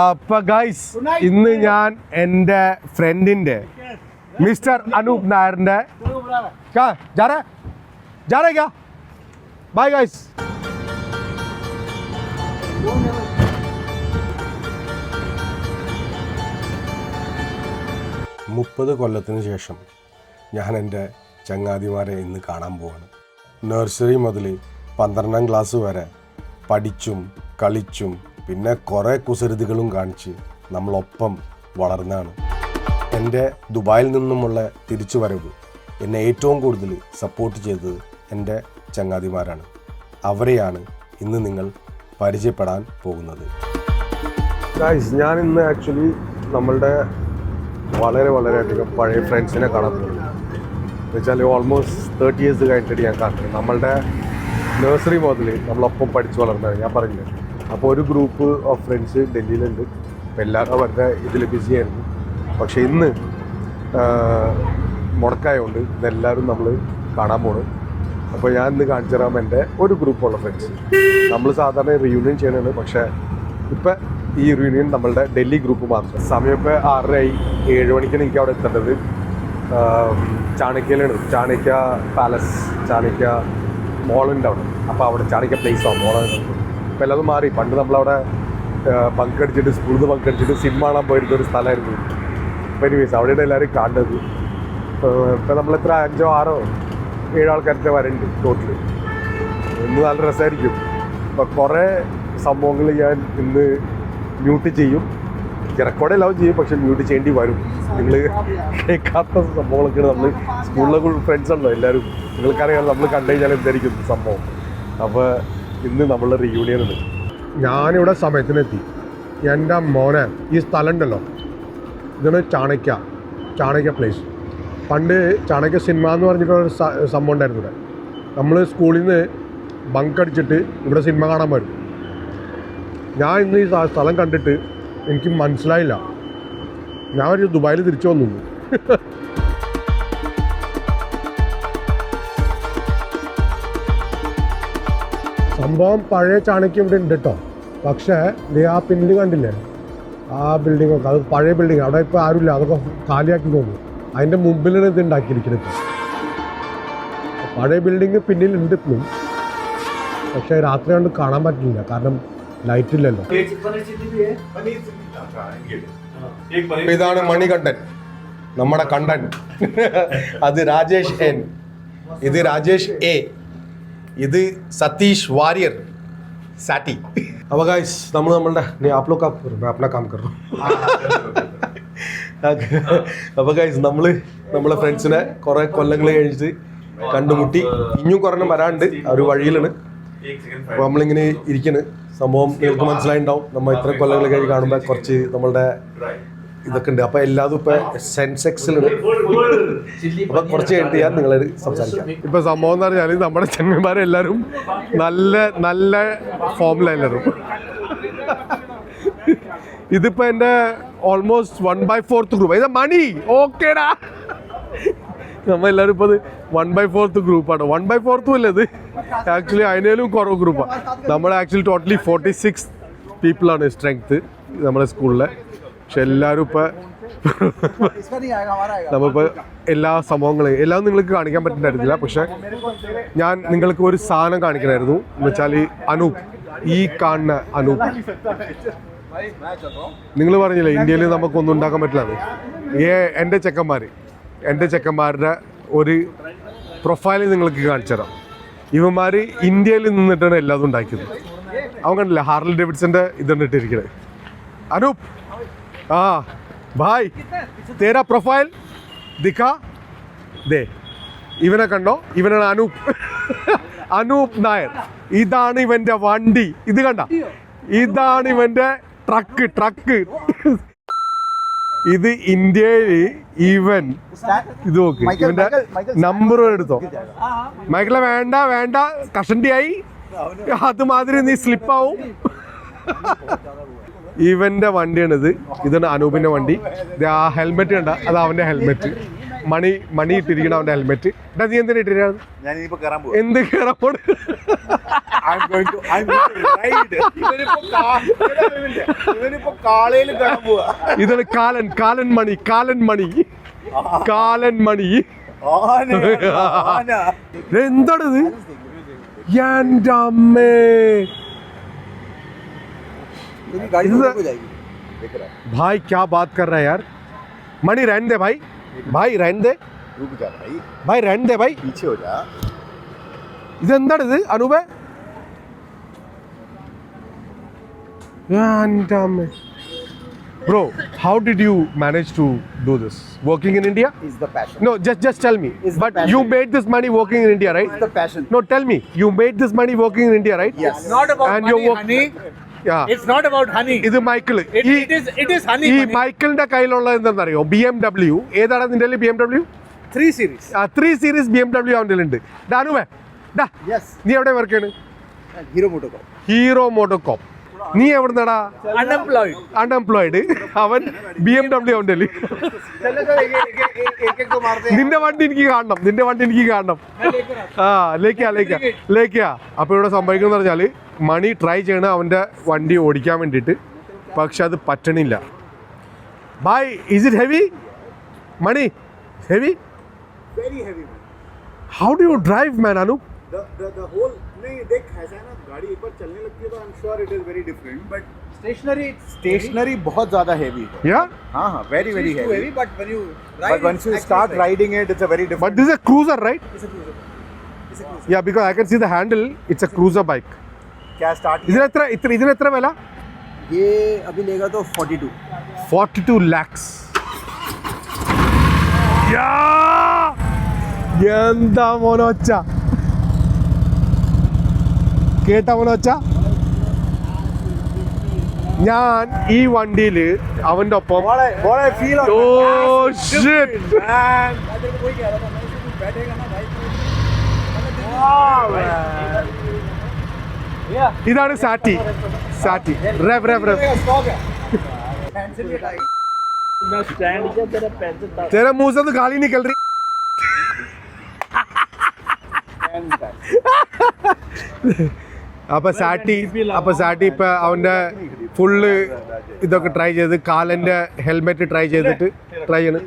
അപ്പൊ ഗൈസ് ഇന്ന് ഞാൻ എന്റെ ഫ്രണ്ടിന്റെ മിസ്റ്റർ അനൂപ് നായറിന്റെ ബൈ ഗൈസ് മുപ്പത് കൊല്ലത്തിന് ശേഷം ഞാൻ എന്റെ ചങ്ങാതിമാരെ ഇന്ന് കാണാൻ പോവാണ്. നഴ്സറി മുതൽ പന്ത്രണ്ടാം ക്ലാസ് വരെ പഠിച്ചും കളിച്ചും പിന്നെ കുറേ കുസൃതികളും കാണിച്ച് നമ്മളൊപ്പം വളർന്നാണ് എന്റെ ദുബായിൽ നിന്നുമുള്ള തിരിച്ചുവരവ് എന്നെ ഏറ്റവും കൂടുതൽ സപ്പോർട്ട് ചെയ്തത് എന്റെ ചങ്ങാതിമാരാണ്. അവരെയാണ് ഇന്ന് നിങ്ങൾ പരിചയപ്പെടാൻ പോകുന്നത്. ഞാൻ ഇന്ന് ആക്ച്വലി നമ്മളുടെ വളരെ വളരെ അധികം പഴയ ഫ്രണ്ട്സിനെ കാണാൻ പോകുന്നു. എന്നുവെച്ചാൽ ഓൾമോസ്റ്റ് തേർട്ടി ഇയേഴ്സ് കഴിഞ്ഞിട്ട് ഞാൻ കാണുന്നത്. നമ്മളുടെ നഴ്സറി മുതൽ നമ്മളൊപ്പം പഠിച്ചു വളർന്നതാണ്. ഞാൻ പറഞ്ഞില്ലേ? അപ്പോൾ ഒരു ഗ്രൂപ്പ് ഓഫ് ഫ്രണ്ട്സ് ഡൽഹിയിലുണ്ട്. അപ്പോൾ എല്ലാവരും അവരുടെ ഇതിൽ ബിസിയായിരുന്നു പക്ഷേ ഇന്ന് മുടക്കായതുകൊണ്ട് ഇതെല്ലാവരും നമ്മൾ കാണാൻ പോണു. അപ്പോൾ ഞാൻ ഇന്ന് കാണിച്ചു തരാം എന്റെ ഒരു ഗ്രൂപ്പുള്ള ഫ്രണ്ട്സ് നമ്മൾ സാധാരണ റീയൂണിയൻ ചെയ്യണതാണ് പക്ഷേ ഇപ്പം ഈ റീയൂണിയൻ നമ്മളുടെ ഡൽഹി ഗ്രൂപ്പ് മാത്രം. സമയം ഇപ്പോൾ ആറരയായി. ഏഴ് മണിക്കാണ് എനിക്ക് അവിടെ എത്തേണ്ടത്. ചാണക്യയിലാണ്. ചാണക്യ പാലസ് ചാണക്യ മോളുണ്ട് അവിടെ. അപ്പോൾ അവിടെ ചാണക്യ പ്ലേസ് ആണ്. മോളാണ് ഇപ്പോൾ അത് മാറി. പണ്ട് നമ്മളവിടെ പങ്കടിച്ചിട്ട് സ്കൂളിൽ നിന്ന് പങ്കടിച്ചിട്ട് സിം കാണാൻ പോയിരുന്ന ഒരു സ്ഥലമായിരുന്നു. ഇപ്പം എനിവേസ് അവിടെയാണ് എല്ലാവരും കണ്ടത്. ഇപ്പം നമ്മളെത്ര അഞ്ചോ ആറോ ഏഴോ ആൾക്കാരത്തെ വരണ്ട് ടോട്ടൽ ഇന്ന് നല്ല രസമായിരിക്കും. അപ്പം കുറേ സംഭവങ്ങൾ ഞാൻ ഇന്ന് മ്യൂട്ട് ചെയ്യും. റെക്കോർഡ് എല്ലാം ചെയ്യും പക്ഷെ മ്യൂട്ട് ചെയ്യേണ്ടി വരും. നിങ്ങൾ കേൾക്കാത്ത സംഭവങ്ങളൊക്കെയാണ് നമ്മൾ സ്കൂളിലെ ഫ്രണ്ട്സ് ഉണ്ടോ എല്ലാവരും? നിങ്ങൾക്കറിയാം നമ്മൾ കണ്ടു കഴിഞ്ഞാൽ എന്തായിരിക്കും സംഭവം. അപ്പോൾ ഇന്ന് നമ്മൾ റീയൂണിയൻ ഉണ്ട് ഞാനിവിടെ സമയത്തിനെത്തി. എന്റെ മോനെ ഈ സ്ഥലം ഉണ്ടല്ലോ ഇതാണ് ചാണക്യ ചാണക്യ പ്ലേസ് പണ്ട് ചാണക്യ സിനിമ എന്ന് പറഞ്ഞിട്ടുള്ള സംഭവം ഉണ്ടായിരുന്നു ഇവിടെ. നമ്മൾ സ്കൂളിൽ നിന്ന് ബങ്ക് അടിച്ചിട്ട് ഇവിടെ സിനിമ കാണാൻ വരും ഞാൻ ഇന്ന് ഈ സ്ഥലം കണ്ടിട്ട് എനിക്ക് മനസ്സിലായില്ല. ഞാൻ ഒരു ദുബായിൽ തിരിച്ചു വന്നു. സംഭവം പഴയ ചാണക്യം ഇവിടെ ഉണ്ട് കേട്ടോ പക്ഷേ നീ ആ പിന്നിൽ കണ്ടില്ലേ? ആ ബിൽഡിംഗ് ഒക്കെ അത് പഴയ ബിൽഡിംഗ് അവിടെ ഇപ്പോൾ ആരുമില്ല അതൊക്കെ കാലിയാക്കി പോകുന്നു അതിന്റെ മുമ്പിലാണ് ഇത് ഉണ്ടാക്കിയിരിക്കുന്നത്. പഴയ പഴയ ബിൽഡിംഗ് പിന്നിലുണ്ട് ഇപ്പോഴും. പക്ഷേ രാത്രി കൊണ്ട് കാണാൻ പറ്റില്ല. കാരണം ലൈറ്റ് ഇല്ലല്ലോ. ഇതാണ് മണികണ്ഠൻ നമ്മുടെ കണ്ടൻ. അത് രാജേഷ് എൻ. ഇത് രാജേഷ് എ. ഇത് സതീഷ് വാര്യർ. സാറ്റി. അവകാശ് നമ്മൾ നമ്മളുടെ ആപ്ലോ കാപ്പ് കാം കറു അപ്പോൾ ഗായ്സ് നമ്മൾ നമ്മളെ ഫ്രണ്ട്സിനെ കുറേ കൊല്ലങ്ങൾ കഴിച്ച് കണ്ടുമുട്ടി. ഇനിയും കുറഞ്ഞ വരാണ്ട്. ഒരു വഴിയിലാണ്. അപ്പോൾ നമ്മളിങ്ങനെ ഇരിക്കണ്. സംഭവം നിങ്ങൾക്ക് മനസ്സിലായിണ്ടാവും നമ്മൾ ഇത്ര കൊല്ലങ്ങൾ കഴിഞ്ഞ് കാണുമ്പോൾ കുറച്ച് നമ്മളുടെ ഇതൊക്കെ ഉണ്ട് അപ്പൊ എല്ലാതും ഇപ്പൊ സെൻസെക്സിൽ അപ്പൊ കുറച്ച് കഴിഞ്ഞിട്ട് ഞാൻ നിങ്ങളോട് സംസാരിക്കാം. ഇപ്പൊ സംഭവം എന്ന് പറഞ്ഞാൽ നമ്മുടെ ചെങ്ങന്മാരെല്ലാരും നല്ല നല്ല ഫോമിലായിരുന്നു ഇതിപ്പോ എന്റെ almost one by fourth group ഇത് മണി. ഓക്കേടാ നമ്മ എല്ലാവരും ഇപ്പോൾ വൺ ബൈ ഫോർത്ത് ഗ്രൂപ്പാണ് വൺ ബൈ ഫോർത്തും അല്ല ഇത്. ആക്ച്വലി അതിനേലും കുറവ് ഗ്രൂപ്പാണ് നമ്മൾ ആക്ച്വലി ടോട്ടലി ഫോർട്ടി സിക്സ് പീപ്പിളാണ് സ്ട്രെങ്ത് നമ്മുടെ സ്കൂളിലെ പക്ഷെ എല്ലാവരും ഇപ്പോൾ നമ്മളിപ്പോൾ എല്ലാ സംഭവങ്ങളും എല്ലാം നിങ്ങൾക്ക് കാണിക്കാൻ പറ്റുന്നുണ്ടായിരുന്നില്ല. പക്ഷെ ഞാൻ നിങ്ങൾക്ക് ഒരു സാധനം കാണിക്കണമായിരുന്നു എന്ന് വെച്ചാൽ അനൂപ് ഈ കാണുന്ന അനൂപ്. നിങ്ങൾ പറഞ്ഞില്ലേ ഇന്ത്യയിൽ നമുക്കൊന്നും ഉണ്ടാക്കാൻ പറ്റില്ല ഏ എന്റെ ചെക്കന്മാർ എന്റെ ചെക്കന്മാരുടെ ഒരു പ്രൊഫൈൽ നിങ്ങൾക്ക് കാണിച്ചു തരാം. ഇവന്മാർ ഇന്ത്യയിൽ നിന്നിട്ടാണ് എല്ലാതും ഉണ്ടാക്കിയത്. അവൻ കണ്ടില്ല ഹാർലി ഡേവിഡ്സിന്റെ ഇതുണ്ട് ഇട്ടിരിക്കുന്നത് അനൂപ് ആ भाई तेरा प्रोफाइल दिखा। ദേ ഇവനെ കണ്ടോ ഇവനാണ് അനൂപ് അനൂപ് നായർ ഇതാണ് ഇവന്റെ വണ്ടി ഇത് കണ്ട ഇതാണ് ഇവന്റെ ട്രക്ക് ട്രക്ക് ഇത് ഇന്ത്യയിൽ ഇവൻ ഇത് നോക്ക് ഇവന്റെ നമ്പർ എടുത്തോ. മൈക്കിളെ വേണ്ട വേണ്ട കഷണ്ടിയായി. അതുമാതിരി നീ സ്ലിപ്പാവും ഇവന്റെ വണ്ടിയാണിത്. ഇതാണ് അനൂപിന്റെ വണ്ടി. ഇത് ആ ഹെൽമെറ്റ് കണ്ട അത് അവന്റെ ഹെൽമെറ്റ് മണി മണി ഇട്ടിരിക്കണം അവന്റെ ഹെൽമെറ്റ് എടാ നീ എന്തിനാ ഇട്ടിരിക്കണം എന്ത് കയറാൻ ഇതാണ് കാലൻ കാലൻ മണി കാലൻ മണി. കാലൻ മണി. എന്താണിത് എന്റെ അമ്മേ. क्योंकि गाड़ी हो जाएगी भाई क्या बात कर रहा है यार मणि रहन दे भाई भाई रहन दे रुक जा भाई भाई रहन दे भाई पीछे हो जा इधर अंदर अनुभव Bro, how did you manage to do this? Working in India? Is the passion. No, just just tell me. Is but you made this money working in India, right? It's the passion. No, tell me. You made this money working in India, right? Yes. Not about and money, you're work- honey. It's not about honey. ഇത് Michael ഈ. മൈക്കിളിന്റെ കയ്യിലുള്ള എന്തെന്നറിയോ B M W ഏതാണ് നിന്റെ B M W Three series. Three series B M W അവന്റെ ഉണ്ട് ഡാനുവേ ഡാ നീ എവിടെ വർക്ക് ചെയ്യണ്? Hero മോട്ടോകോപ്പ് ഹീറോ മോട്ടോകോപ്പ് നീ എവിടുന്നടാ? അൺഎംപ്ലോയിഡ് അൺഎംപ്ലോയിഡ് അവൻ ബി എം ഡബ്ല്യു ഉണ്ടല്ലേ നിന്റെ വണ്ടി എനിക്ക് കാണണം. നിന്റെ വണ്ടി എനിക്ക് കാണണം. ആ ലേക്കാ ലേക്കാ ലേക്കാ അപ്പൊ ഇവിടെ സംഭവിക്കുന്ന പറഞ്ഞാൽ മണി ട്രൈ ചെയ്യണം അവന്റെ വണ്ടി ഓടിക്കാൻ വേണ്ടിട്ട് പക്ഷെ അത് പറ്റണില്ല. ബായ് is it heavy money heavy very heavy how do you drive man Anu the, the, the whole नहीं देख ऐसा है ना गाड़ी एक बार चलने लगती है तो I am sure it is very different but stationary stationary बहुत ज़्यादा हैवी है। या हाँ हाँ very very heavy but when you but once you start riding it it's a very different but this is a cruiser right it's a cruiser yeah because I can see the handle it's a cruiser bike क्या start इधर इतना इतना इधर इतना पहला ये अभी लेगा तो 42 42 लाख या यंदा मोनोचा കേട്ട മോനോച്ച ഞാൻ ഈ വണ്ടിയിൽ അവന്റെ ഒപ്പം what I what I feel on oh the gas is shit different, man मैं तेरे को वही कह रहा था मैंने तू बैठेगा ना भाई wow man ഇതാണ് സാറ്റി സാറ്റി റെവ് റെവ് റെവ് स्टॉक है पेंसिल के टाइप मैं स्टैंड किया तेरा पेंसिल था तेरे मुंह से तो गाली निकल रही അപ്പൊ സാറ്റി അപ്പൊ സാറ്റി ഇപ്പൊ അവന്റെ ഫുള്ള് ഇതൊക്കെ ട്രൈ ചെയ്ത് കാലന്റെ ഹെൽമെറ്റ് ട്രൈ ചെയ്തിട്ട് ട്രൈ ചെയ്യണം.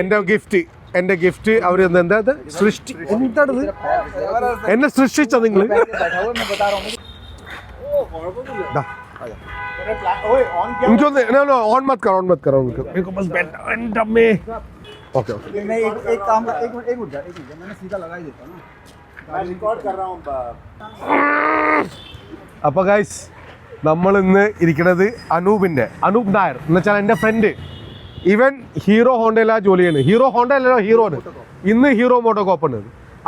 എന്റെ ഗിഫ്റ്റ് എന്റെ ഗിഫ്റ്റ് അവർ എന്താ സൃഷ്ടി എന്താണത്? എന്നെ സൃഷ്ടിച്ച നിങ്ങൾ ഓൺ മത് കറ മത് കറ ഓക്കെ ഓക്കെ. അപ്പൊ ഗൈസ് നമ്മൾ ഇന്ന് ഇരിക്കുന്നത് അനൂപിന്റെ അനൂപ് നായർ എന്ന് വെച്ചാൽ എന്റെ ഫ്രണ്ട് ഇവൻ ഹീറോ ഹോണ്ടയിലാണ് ജോലി ചെയ്യുന്നത്. ഹീറോ ഹോണ്ട അല്ലല്ലോ ഹീറോ ഇന്ന് ഹീറോ മോട്ടോ കോപ്പാണ്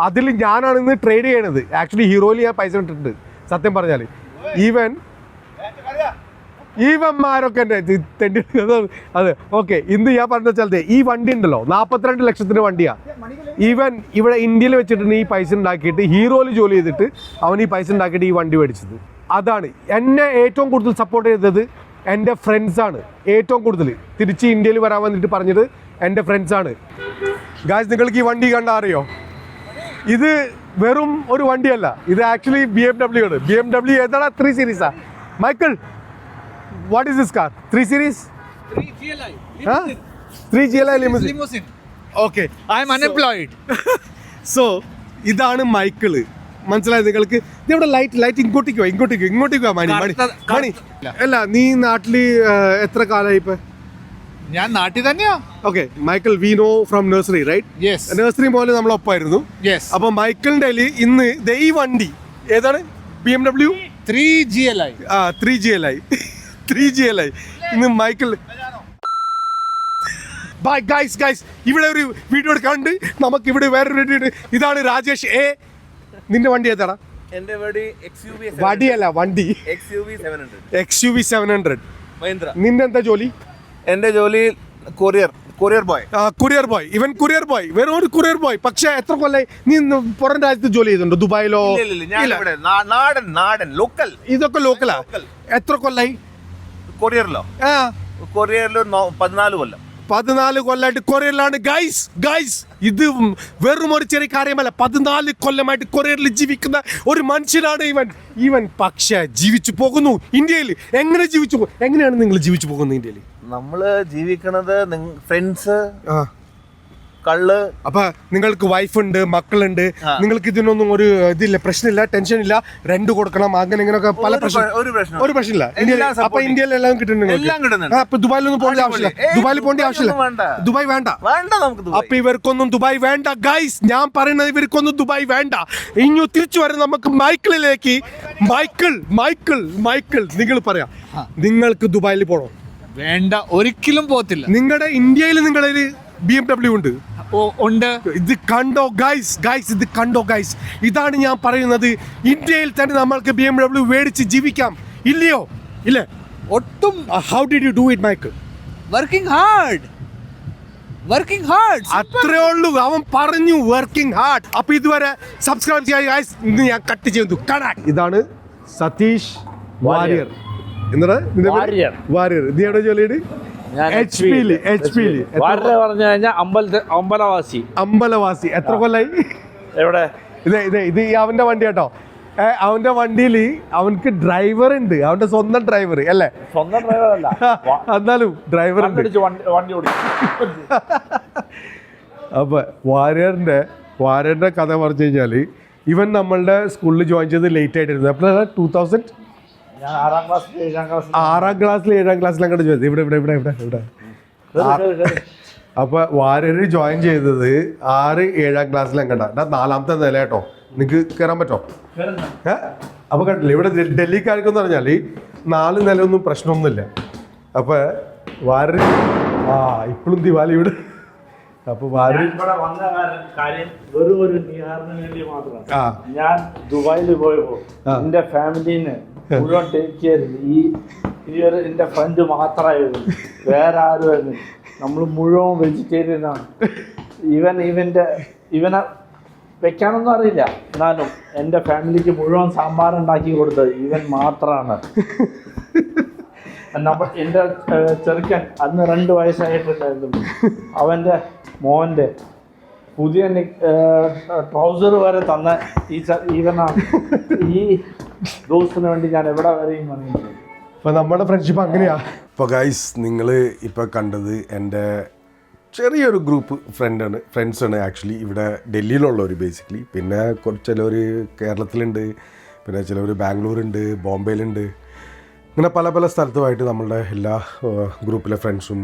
അതിൽ ഞാനാണ് ഇന്ന് ട്രേഡ് ചെയ്യണത്. ആക്ച്വലി ഹീറോയിൽ ഞാൻ പൈസ ഇട്ടിട്ടുണ്ട്. സത്യം പറഞ്ഞാൽ ഈവൻ ഈവന്മാരൊക്കെ എന്റെ തെണ്ടി അതെ ഓക്കെ ഇന്ന് ഞാൻ പറഞ്ഞ സ്ഥലത്ത് ഈ വണ്ടി ഉണ്ടല്ലോ നാൽപ്പത്തിരണ്ട് ലക്ഷത്തിന് വണ്ടിയാ. ഈവൻ ഇവിടെ ഇന്ത്യയിൽ വെച്ചിട്ടുണ്ട് ഈ പൈസ ഉണ്ടാക്കിയിട്ട് ഹീറോയിൽ ജോലി ചെയ്തിട്ട് അവൻ ഈ പൈസ ഉണ്ടാക്കിയിട്ട് ഈ വണ്ടി മേടിച്ചത്. അതാണ് എന്നെ ഏറ്റവും കൂടുതൽ സപ്പോർട്ട് ചെയ്തത് എന്റെ ഫ്രണ്ട്സാണ് ഏറ്റവും കൂടുതൽ. തിരിച്ച് ഇന്ത്യയിൽ വരാൻ വന്നിട്ട് പറഞ്ഞത് എന്റെ ഫ്രണ്ട്സാണ് ഗായ്സ് നിങ്ങൾക്ക് ഈ വണ്ടി കണ്ടാ അറിയോ? ഇത് വെറും ഒരു വണ്ടിയല്ല. ഇത് ആക്ച്വലി ബി എം ഡബ്ല്യു ആണ്. ബി എം ഡബ്ല്യു ഏതാണ് three സീരീസാ Michael what is this car? Three Series? Three GLI. Three G L I limousine Limousine. Okay. I am unemployed. So ഇതാണ് മൈക്കിൾ മനസ്സിലായത് നിങ്ങൾക്ക്? ഇവിടെ ലൈറ്റ് ലൈറ്റ് ഇങ്ങോട്ടേക്ക് വാ ഇങ്ങോട്ടേക്ക് ഇങ്ങോട്ടേക്ക് പോവാ മണി മണി മണി. അല്ല നീ നാട്ടിൽ എത്ര കാലമായി ഇപ്പൊ? ഞാൻ നാട്ടിൽ തന്നെയാ. Okay Michael we know from nursery right yes nursery പോലെ നമ്മളൊപ്പമായിരുന്നു യെസ് അപ്പൊ മൈക്കിളിന്റെ കയ്യിൽ ഇന്ന് ദേ വണ്ടി. ഏതാണ്? B M W three G L I ആ three G L I three G അല്ലേ? ഇന്ന് മൈക്കിൾ ബൈ ഗൈസ് ഗൈസ് ഇവിടെ ഒരു വീഡിയോ എടുക്കാണ്ട് നമുക്ക് ഇവിടെ വേറൊരു വീഡിയോ ഉണ്ട്. ഇതാണ് രാജേഷ്. എ നിന്റെ വണ്ടി ഏതാടാ? എന്റെ വണ്ടി വടിയല്ല വണ്ടി. X U V seven hundred Mahindra. നിന്റെ എന്താ ജോലി? എന്റെ ജോലി courier. Courier boy. Courier boy. ഇവൻ കൊറിയർ ബോയ്. വേറെ ഒരു കൊറിയർ ബോയ്. പക്ഷേ എത്ര കൊല്ലായി നീ പുറം രാജ്യത്ത് ജോലി ചെയ്തിട്ടുണ്ടോ? ദുബായിലോ? നാടൻ നാടൻ ലോക്കൽ ഇതൊക്കെ ലോക്കലാ എത്ര കൊല്ലായി? കൊറിയറിലോ? കൊറിയറിൽ പതിനാല് കൊല്ലം. പതിനാല് കൊല്ലമായിട്ട് കൊറിയറിലാണ്. ഗൈസ് ഗൈസ് ഇത് വെറും ഒരു ചെറിയ കാര്യമല്ല. പതിനാല് കൊല്ലമായിട്ട് കൊറിയറിൽ ജീവിക്കുന്ന ഒരു മനുഷ്യനാണ് ഇവൻ. ഇവൻ പക്ഷേ ജീവിച്ചു പോകുന്നു. ഇന്ത്യയിൽ എങ്ങനെ ജീവിച്ചു എങ്ങനെയാണ് നിങ്ങൾ ജീവിച്ചു പോകുന്നത് ഇന്ത്യയിൽ? നമ്മൾ ജീവിക്കണത് ഫ്രണ്ട്സ് കള്ള്. അപ്പൊ നിങ്ങൾക്ക് വൈഫുണ്ട് മക്കളുണ്ട്. നിങ്ങൾക്ക് ഇതിനൊന്നും ഒരു ഇതില്ല പ്രശ്നമില്ല ടെൻഷൻ ഇല്ല. റെന്റ് കൊടുക്കണം അങ്ങനെ ഇങ്ങനെയൊക്കെ പല പ്രശ്നം ഒരു പ്രശ്നമില്ല. അപ്പൊ ഇന്ത്യയിൽ എല്ലാം കിട്ടുന്നുണ്ട് നിങ്ങൾക്ക്? ദുബായിൽ ഒന്നും അപ്പൊ ദുബായിലൊന്നും പോകേണ്ട ആവശ്യമില്ല. ദുബായിൽ പോകേണ്ട ആവശ്യമില്ല. ദുബായ് വേണ്ട. വേണ്ട നമുക്ക്. അപ്പൊ ഇവർക്കൊന്നും ദുബായ് വേണ്ട. ഗൈസ് ഞാൻ പറയുന്നത് ഇവർക്കൊന്നും ദുബായ് വേണ്ട. ഇനി തിരിച്ചു വരുന്ന നമുക്ക് മൈക്കിളിലേക്ക് മൈക്കിൾ മൈക്കിൾ മൈക്കിൾ. നിങ്ങൾ പറയാം. നിങ്ങൾക്ക് ദുബായിൽ പോണോ? വേണ്ട. ഒരിക്കലും പോകത്തില്ല. നിങ്ങളുടെ ഇന്ത്യയിൽ നിങ്ങളൊരു ബി എം ഡബ്ല്യു ഉണ്ട്. ഉണ്ട്. ഇത് കണ്ടോ ഗൈസ് ഗൈസ് ഇത് കണ്ടോ ഗൈസ് ഇതാണ് ഞാൻ പറയുന്നത്. ഇന്ത്യയിൽ തന്നെ നമ്മൾക്ക് ബി എം ഡബ്ല്യു മേടിച്ച് ജീവിക്കാം. ഇല്ലയോ? ഇല്ലേ? ഒട്ടും how did you do it Michael working hard working hard അത്രേ ഉള്ളൂ. അവൻ പറഞ്ഞു വർക്കിംഗ് ഹാർഡ് അപ്പൊ ഇതുവരെ സബ്സ്ക്രൈബ് ചെയ്യാൻ ഗൈസ് ഇന്ന് ഞാൻ കട്ട് ചെയ്തു കണാക്ക് ഇതാണ് സതീഷ് വാര്യർ എന്താണ് വാരിയർ വാരിയർ നീ എവിടെ ജോലിയുടെ എച്ച് പിയിൽ എച്ച് പിയിൽ വളരെ പറഞ്ഞു കഴിഞ്ഞാൽ അമ്പലത്തെ അമ്പലവാസി. അമ്പലവാസി. എത്ര കൊല്ലായി? എവിടെ? ഇത് ഇത് ഇത് അവന്റെ വണ്ടി കേട്ടോ. അവന്റെ വണ്ടിയിൽ അവനക്ക് ഡ്രൈവർ ഉണ്ട്. അവന്റെ സ്വന്തം ഡ്രൈവർ അല്ലേ? സ്വന്തം ഡ്രൈവർ അല്ല. എന്നാലും ഡ്രൈവർ ഉണ്ട്. വണ്ടി അപ്പൊ വാര്യറിന്റെ വാര്യറിന്റെ കഥ പറഞ്ഞു കഴിഞ്ഞാൽ ഇവൻ നമ്മളുടെ സ്കൂളിൽ ജോയിൻ ചെയ്ത് ലേറ്റ് ആയിട്ടിരുന്നു അപ്പോൾ ടൂ തൗസൻഡ് ആറാം ക്ലാസ്സിൽ ഏഴാം ക്ലാസ്സിൽ അങ്ങോട്ട് ചോദിച്ചത് ഇവിടെ ഇവിടെ ഇവിടെ ഇവിടെ ഇവിടെ. അപ്പൊ വാര്യര് ജോയിൻ ചെയ്തത് ആറ് ഏഴാം ക്ലാസ്സിൽ അങ്ങോട്ടാ. നാലാമത്തെ നില കേട്ടോ. നിങ്ങക്ക് കയറാൻ പറ്റോ? ഏ? അപ്പൊ കണ്ടില്ല ഇവിടെ ഡൽഹിക്കാർക്കെന്ന് പറഞ്ഞാൽ നാല് നില ഒന്നും പ്രശ്നമൊന്നുമില്ല. അപ്പൊ വാര്യര് ആ ഇപ്പോഴും ദിവാലി ഇവിടെ അപ്പൊ വാര്യർ കാര്യം- വെറും ഒരു വേണ്ടി മാത്രമാണ്. ഞാൻ ദുബായിൽ പോയപ്പോ. എന്റെ ഫാമിലീനെ മുഴുവൻ ടേക്ക് ചെയ്യരുത് ഈ ഒരു എന്റെ ഫ്രണ്ട് മാത്രമായിരുന്നു. വേറെ ആരുമായിരുന്നു. നമ്മൾ മുഴുവൻ വെജിറ്റേറിയൻ ആണ്. ഇവൻ ഇവന്റെ ഇവനെ വെക്കാനൊന്നും അറിയില്ല. എന്നാലും എന്റെ ഫാമിലിക്ക് മുഴുവൻ സാമ്പാർ ഉണ്ടാക്കി കൊടുത്തത് ഇവൻ മാത്രമാണ് എന്റെ എന്റെ ചെറുക്കൻ അന്ന് രണ്ട് വയസ്സായിട്ടുണ്ടായിരുന്നു. അവന്റെ മോന്റെ പുതിയ ട്രൗസർ വരെ തന്ന ഈ ഇവനാണ്. ഈ ദോസ്തിന് വേണ്ടി ഞാൻ എവിടെ വരെയും വന്നിട്ടുണ്ട്. അപ്പൊ നമ്മുടെ ഫ്രണ്ട്ഷിപ്പ് അങ്ങനെയാ. ഇപ്പൊ ഗൈസ് നിങ്ങൾ ഇപ്പൊ കണ്ടത് എന്റെ ചെറിയൊരു ഗ്രൂപ്പ് ഫ്രണ്ടാണ് ഫ്രണ്ട്സാണ് ആക്ച്വലി ഇവിടെ ഡൽഹിയിലുള്ളവർ ബേസിക്കലി പിന്നെ കുറച്ച് ചിലവർ കേരളത്തിലുണ്ട് പിന്നെ ചിലവർ ബാംഗ്ലൂരുണ്ട് ബോംബെയിലുണ്ട്. ഇങ്ങനെ പല പല സ്ഥലത്തുമായിട്ട് നമ്മളുടെ എല്ലാ ഗ്രൂപ്പിലെ ഫ്രണ്ട്സും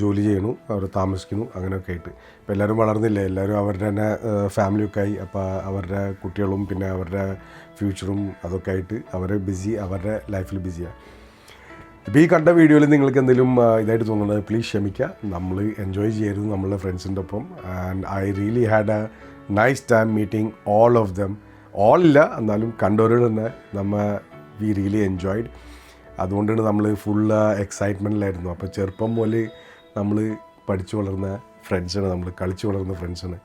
ജോലി ചെയ്യണു അവർ താമസിക്കുന്നു അങ്ങനെയൊക്കെ ആയിട്ട്. ഇപ്പോൾ എല്ലാവരും വളർന്നില്ലേ എല്ലാവരും അവരുടെ തന്നെ ഫാമിലിയൊക്കെ ആയി. അപ്പോൾ അവരുടെ കുട്ടികളും പിന്നെ അവരുടെ ഫ്യൂച്ചറും അതൊക്കെ ആയിട്ട് അവർ ബിസി അവരുടെ ലൈഫിൽ ബിസിയാണ് ഇപ്പോൾ ഈ കണ്ട വീഡിയോയിൽ നിങ്ങൾക്ക് എന്തെങ്കിലും ഇതായിട്ട് തോന്നുന്നത് പ്ലീസ് ക്ഷമിക്കുക നമ്മൾ എൻജോയ് ചെയ്യരുത് നമ്മളുടെ ഫ്രണ്ട്സിന്റെ ഒപ്പം. And I really had a nice time meeting all of them all ഇല്ല എന്നാലും കണ്ടവരോട് തന്നെ നമ്മൾ വി റിയലി എൻജോയ്ഡ് അതുകൊണ്ടാണ് നമ്മൾ ഫുൾ എക്സൈറ്റ്മെന്റിലായിരുന്നു അപ്പോൾ ചെറുപ്പം മുതൽ നമ്മൾ പഠിച്ചു വളർന്ന ഫ്രണ്ട്സാണ് നമ്മൾ കളിച്ചു വളർന്ന ഫ്രണ്ട്സാണ്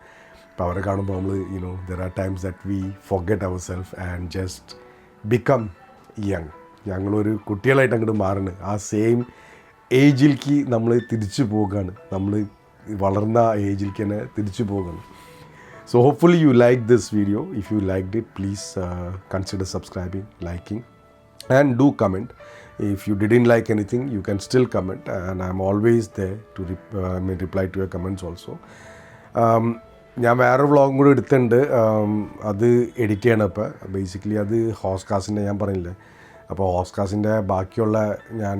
അപ്പോൾ അവരെ കാണുമ്പോൾ നമ്മൾ you know there are times that we forgot our self and just become young ഞങ്ങളൊരു കുട്ടികളായിട്ട് അങ്ങോട്ട് മാറുന്നു ആ സെയിം ഏജിലേക്ക് നമ്മൾ തിരിച്ചു പോകുകയാണ് നമ്മൾ വളർന്ന ഏജിലേക്ക് തന്നെ തിരിച്ചു പോകുകയാണ് so hopefully you like this video if you like it please consider subscribing liking and do comment. If you didn't like anything you can still comment and i'm always there to to uh, I mean, reply to your comments also. Um, ഞാൻ വേറെ വ്ളോഗും കൂടി എടുത്തിട്ടുണ്ട്. Um, അത് edit ചെയ്യണം ഇപ്പോൾ basically അത് ഹോസ്കാസിന്റെ ഞാൻ പറഞ്ഞില്ലേ? അപ്പോൾ ഹോസ്കാസിന്റെ ബാക്കിയുള്ള ഞാൻ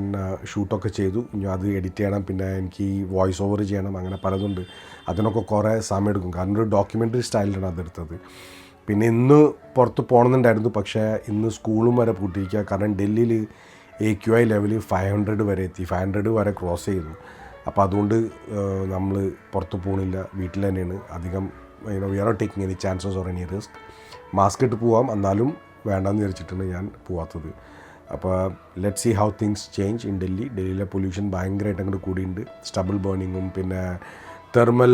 ഷൂട്ടൊക്കെ ചെയ്തു. ഇനി അത് എഡിറ്റ് ചെയ്യണം. പിന്നെ എനിക്ക് വോയിസ് ഓവർ ചെയ്യണം. അങ്ങനെ പലതുണ്ട്. അതിനൊക്കെ കുറേ സമയം എടുക്കും. കാരണം ഒരു ഡോക്യുമെന്ററി സ്റ്റൈലിലാണ് അതെടുത്തത് പിന്നെ ഇന്ന് പുറത്ത് പോകണമെന്നുണ്ടായിരുന്നു പക്ഷേ ഇന്ന് സ്കൂളും വരെ പൂട്ടിയിരിക്കുക കാരണം ഡൽഹിയിൽ A Q I level five hundred വരെ എത്തി. ഫൈവ് ഹൺഡ്രഡ് വരെ ക്രോസ് ചെയ്തു. അപ്പോൾ അതുകൊണ്ട് നമ്മൾ പുറത്ത് പോകണില്ല വീട്ടിൽ തന്നെയാണ്. അധികം you know we are taking any chances or any risk mask ഇട്ട് പോവാം. എന്നാലും വേണ്ടെന്ന് വിചാരിച്ചിട്ടാണ് ഞാൻ പോവാത്തത്. അപ്പോൾ let see how things change in Delhi ഡൽഹിയിലെ പൊല്യൂഷൻ ഭയങ്കരമായിട്ട് അങ്ങോട്ട് കൂടിയുണ്ട്. സ്റ്റബിൾ ബേണിങ്ങും പിന്നെ തെർമൽ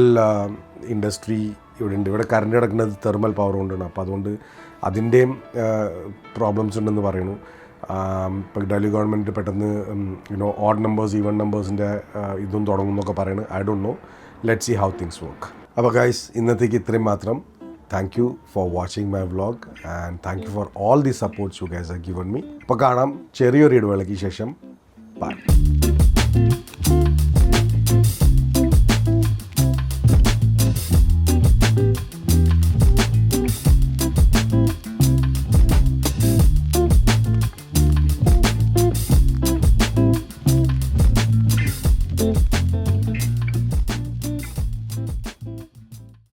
ഇൻഡസ്ട്രി ഇവിടെ ഉണ്ട് ഇവിടെ കറണ്ട് കിടക്കുന്നത് തെർമൽ പവർ കൊണ്ടാണ്. അപ്പോൾ അതുകൊണ്ട് അതിന്റെയും പ്രോബ്ലംസ് ഉണ്ടെന്ന് പറയുന്നു. ഇപ്പോൾ ഡൽഹി ഗവൺമെന്റ് പെട്ടെന്ന് you know odd numbers even നമ്പേഴ്സിന്റെ ഇതും തുടങ്ങും എന്നൊക്കെ പറയുന്നത് I don't know let see how things work അപ്പോൾ ഗൈസ് ഇന്നത്തേക്ക് ഇത്രയും മാത്രം. Thank you for watching my vlog and thank you for all the supports you guys given me അപ്പോൾ കാണാം. ചെറിയൊരു ഇടവേളയ്ക്ക് ശേഷം. ബൈ